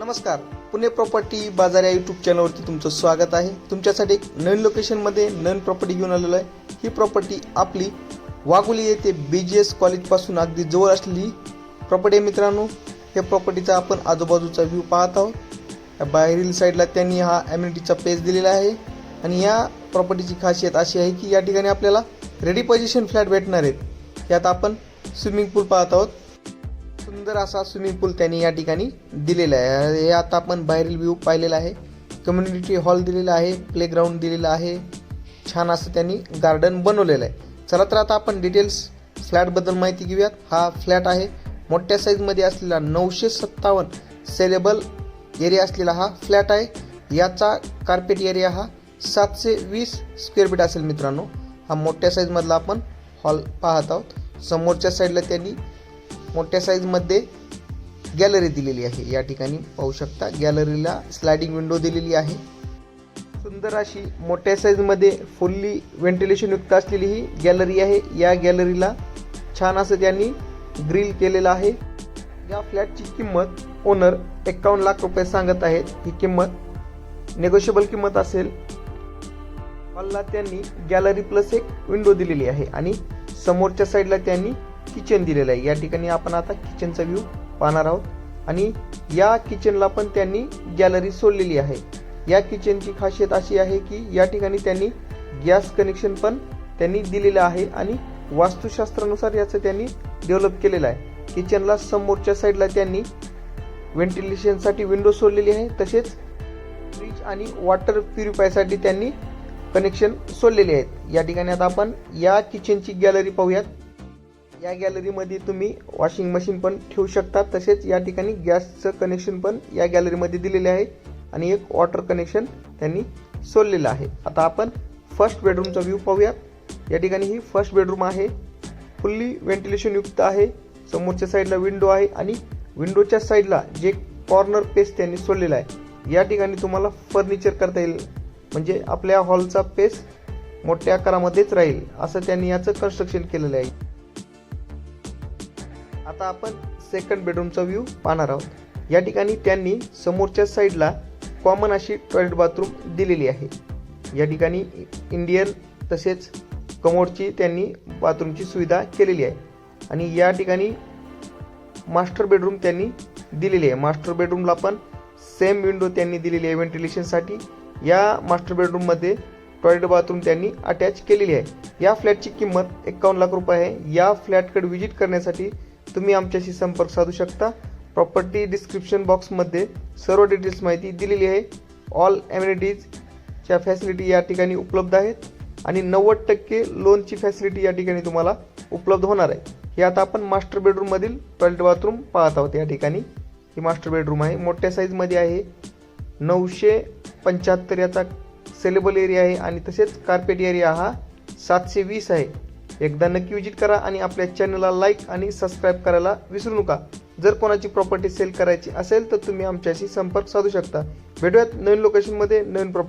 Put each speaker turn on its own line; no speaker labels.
नमस्कार. पुणे प्रॉपर्टी बाजार या यूट्यूब चॅनलवरती तुमचं स्वागत आहे. तुमच्यासाठी एक नवीन लोकेशनमध्ये नवीन प्रॉपर्टी घेऊन आलेलो आहे. ही प्रॉपर्टी आपली वाघोली येथे बी जी एस कॉलेजपासून अगदी जवळ असलेली प्रॉपर्टी आहे मित्रांनो. या प्रॉपर्टीचा आपण आजूबाजूचा व्ह्यू पाहत आहोत. या बाहेरील साईडला त्यांनी हा ॲम्युनिटीचा पेज दिलेला आहे. आणि या प्रॉपर्टीची खासियत अशी आहे की या ठिकाणी आपल्याला रेडी पोझिशन फ्लॅट भेटणार आहेत. यात आपण स्विमिंग पूल पाहत आहोत. सुंदर असा स्विमिंग पूल त्यांनी या ठिकाणी दिलेला आहे. हे आता आपण बाहेरील व्ह्यू पाहिलेला आहे. कम्युनिटी हॉल दिलेला आहे प्लेग्राऊंड दिलेला आहे. छान असं त्यांनी गार्डन बनवलेलं आहे. चला तर आता आपण डिटेल्स फ्लॅटबद्दल माहिती घेऊयात. हा फ्लॅट आहे. मोठ्या साईजमध्ये असलेला नऊशे सत्तावन्न सेलेबल एरिया असलेला हा फ्लॅट आहे. याचा कार्पेट एरिया हा सातशे वीस स्क्वेअर फीट असेल मित्रांनो. हा मोठ्या साईजमधला आपण हॉल पाहत आहोत. समोरच्या साईडला त्यांनी मोठ्या साईजमध्ये गॅलरी दिलेली आहे. या ठिकाणी पाहू शकता गॅलरीला स्लायडिंग विंडो दिलेली आहे. सुंदर अशी मोठ्या साईजमध्ये फुल्ली व्हेंटिलेशनयुक्त असलेली ही गॅलरी आहे. या गॅलरीला छान असं त्यांनी ग्रिल केलेलं आहे. या फ्लॅटची किंमत ओनर एक्कावन्न लाख रुपये सांगत आहेत. ही किंमत नेगोशिएबल किंमत असेल. हॉलला त्यांनी गॅलरी प्लस एक विंडो दिलेली आहे. आणि समोरच्या साईडला त्यांनी किचन दिलेलं आहे. या ठिकाणी आपण आता किचनचा व्ह्यू पाहणार आहोत. आणि या किचनला पण त्यांनी गॅलरी सोडलेली आहे. या किचनची खासियत अशी आहे की या ठिकाणी त्यांनी गॅस कनेक्शन पण त्यांनी दिलेलं आहे आणि वास्तुशास्त्रानुसार याचं त्यांनी डेव्हलप केलेलं आहे. किचनला समोरच्या साईडला त्यांनी व्हेंटिलेशनसाठी विंडो सोडलेली आहे. तसेच फ्रीज आणि वॉटर प्युरिफायसाठी त्यांनी कनेक्शन सोडलेले आहेत. या ठिकाणी आता आपण या किचनची गॅलरी पाहूयात. या गॅलरीमध्ये तुम्ही वॉशिंग मशीन पण ठेवू शकता. तसेच या ठिकाणी गॅसचं कनेक्शन पण या गॅलरीमध्ये दिलेले आहे. आणि एक वॉटर कनेक्शन त्यांनी सोडलेलं आहे. आता आपण फर्स्ट बेडरूमचा व्ह्यू पाहूयात या ठिकाणी ही फर्स्ट बेडरूम आहे. फुल्ली व्हेंटिलेशन युक्त आहे. समोरच्या साईडला विंडो आहे आणि विंडोच्या साईडला जे कॉर्नर पेस त्यांनी सोडलेला आहे. या ठिकाणी तुम्हाला फर्निचर करता येईल. म्हणजे आपल्या हॉलचा पेस मोठ्या आकारामध्येच राहील. असं त्यांनी याचं कन्स्ट्रक्शन केलेलं आहे. आता आपण सेकंड बेडरूमचा व्ह्यू पाहणार आहोत. या ठिकाणी त्यांनी समोरच्या साईडला कॉमन अशी टॉयलेट बाथरूम दिलेली आहे. या ठिकाणी इंडियन तसेच कमोडची त्यांनी बाथरूमची सुविधा केलेली आहे. आणि या ठिकाणी मास्टर बेडरूम त्यांनी दिलेली आहे. मास्टर बेडरूमला पण सेम विंडो त्यांनी दिलेली आहे व्हेंटिलेशनसाठी या मास्टर बेडरूममध्ये टॉयलेट बाथरूम त्यांनी अटॅच केलेली आहे. या फ्लॅटची किंमत एकावन्न लाख रुपये आहे. या फ्लॅटकडे व्हिजिट करण्यासाठी तुम्ही आमच्याशी संपर्क साधू शकता. प्रॉपर्टी डिस्क्रिप्शन बॉक्समध्ये सर्व डिटेल्स माहिती दिलेली आहे. ऑल ॲम्युनिटीजच्या फॅसिलिटी या ठिकाणी उपलब्ध आहेत. आणि नव्वद टक्के लोनची फॅसिलिटी या ठिकाणी तुम्हाला उपलब्ध होणार आहे. हे आता आपण मास्टर बेडरूममधील टॉयलेट बाथरूम पाहत आहोत या ठिकाणी. ही मास्टर बेडरूम आहे. मोठ्या साईजमध्ये आहे. नऊशे पंच्याहत्तर याचा सेलेबल एरिया आहे. आणि तसेच कार्पेट एरिया हा सातशे वीस आहे. एकदा नक्की विजिट करा आणि आपल्या चॅनलला लाईक आणि सबस्क्राईब करायला विसरू नका. जर कोणाची प्रॉपर्टी सेल करायची असेल तर तुम्ही आमच्याशी संपर्क साधू शकता. भेटूयात नवीन लोकेशनमध्ये नवीन प्रॉपर्टी